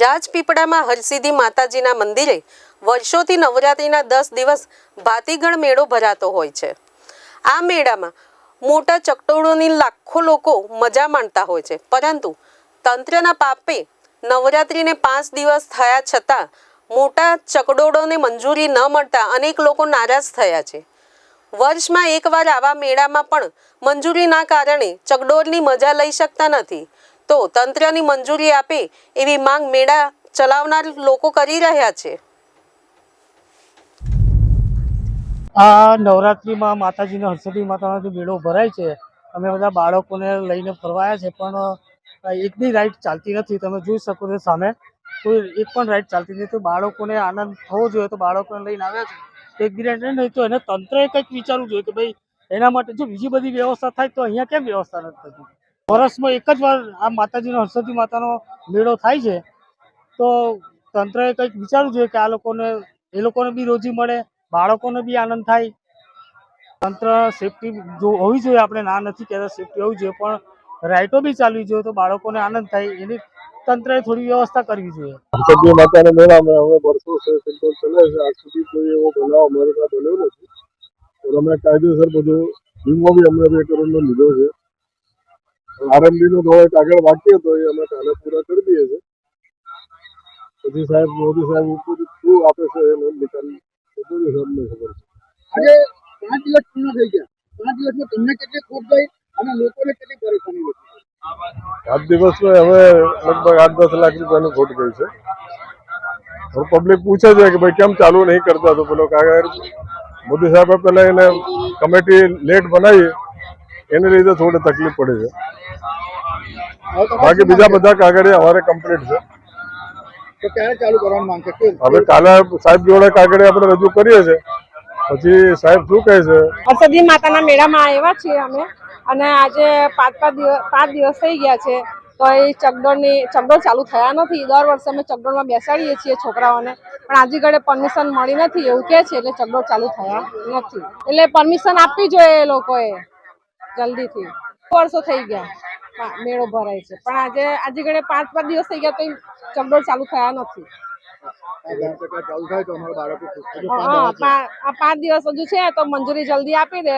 રાજપીપળામાં હરસિદ્ધિ માતાજીના મંદિરે વર્ષોથી નવરાત્રિના દસ દિવસ ભાતીગણ મેળો ભરાતો હોય છે. આ મેળામાં મોટા ચકડોળોની લાખો લોકો મજા માણતા હોય છે. પરંતુ તંત્રના પાપે નવરાત્રિને પાંચ દિવસ થયા છતાં મોટા ચકડોળોને મંજૂરી ન મળતા અનેક લોકો નારાજ થયા છે. વર્ષમાં એકવાર આવા મેળામાં પણ મંજૂરીના કારણે ચકડોળની મજા લઈ શકતા નથી. તો તંત્રની મંજૂરી આપે એવી માંગ મેળા ચલાવનાર લોકો કરી રહ્યા છે. આ નવરાત્રિમાં માતાજીનો હરસદી માતાનો મેળો ભરાય છે, અમે બધા બાળકોને લઈને ફરવાયા છે, પણ એક એકની રાઈડ ચાલતી નથી. તમે જોઈ શકો છો સામે કોઈ એક પણ રાઈડ ચાલતી નથી. બાળકોને આનંદ થવો જોઈએ તો બાળકોને લઈને આવ્યા છે. એક બી નહીં તો એને તંત્રએ કંઈક વિચારવું જોઈએ કે ભાઈ, એના માટે જો બીજી બધી વ્યવસ્થા થાય તો અહીંયા કેમ વ્યવસ્થા નથી થતી? વર્ષમાં એક જ વાર આ માતાજીનો હરસ્વતી માતાનો મેળો થાય છે. તો તંત્રએ કંઈક વિચારવું જોઈએ કે આ લોકોને, એ લોકોને બી રોજી મળે, બાળકોને બી આનંદ થાય. તંત્ર સેફટી જો હોવી જોઈએ, આપણે ના નથી કહેતા સેફટી હોવી જોઈએ, પણ રાઇટો બી ચાલવી જોઈએ તો બાળકોને આનંદ થાય, એની તંત્રએ થોડી વ્યવસ્થા કરવી જોઈએ. સભ્ય માતાના મેળામાં હવે વર્ષો કંટ્રોલ ચલે છે. આજ સુધી કોઈ એવો બનાવ અમારે ત્યાં બન્યો નથી. અમે કાયદેસર બધું વીમો બી અમને બે કરોડનો લીધો છે. આરએમડી નો થોડો આગળ બાકી હતો એ અમે કાલે પૂરા કરી દઈએ છે પછી સાહેબ મોદી સાહેબ ઉપર શું આપે છે એનો નિકાલ મોદી સાહેબને ખબર છે. આજે પાંચ દિવસ પૂર્ણ થઈ ગયા. પાંચ દિવસમાં તમને કેટલી ખોટ ગઈ અને લોકોને કેટલી પરેશાની હતી આઠ દિવસમાં હવે લગભગ આઠ દસ લાખ રૂપિયાની ખોટ ગઈ છે. પબ્લિક પૂછે છે કે ભાઈ કેમ ચાલુ નહીં કરતા તો પેલો કાગળ મોદી સાહેબે પહેલા એને કમિટી લેટ બનાવી. એને લીધે થોડી તકલીફ પડી છે. બાકી બીજા બધા કાગળિયા અમારે કમ્પ્લીટ છે. તો ક્યારે ચાલુ કરવાનું માંગશે કેવું હવે કાલે સાહેબ જોડે કાગળિયા આપણે રજૂ કરીએ છીએ. પછી સાહેબ શું કહે છે? અસદી માતાના મેળામાં આવ્યા છીએ અમે. અને આજે પાંચ પાંચ દિવસ પાંચ દિવસ થઈ ગયા છે. તો એ ચકડોળની ચકડોળ ચાલુ થયા નથી. દર વર્ષે અમે ચકડોળમાં બેસાડીએ છીએ છોકરાઓને. પણ આજે ઘડે પરમિશન મળી નથી. એવું કહે છે એટલે ચકડોળ ચાલુ થયા નથી. એટલે પરમિશન આપવી જોઈએ એ લોકોએ. જલ્દીથી. વર્ષો થઈ ગયા મેળો ભરાય છે. પણ આજે આજે ઘડે પાંચ પાંચ દિવસ થઈ ગયા તો ચકડોળ ચાલુ થયા નથી. હા પાંચ દિવસ હજુ છે તો મંજૂરી જલ્દી આપી દે.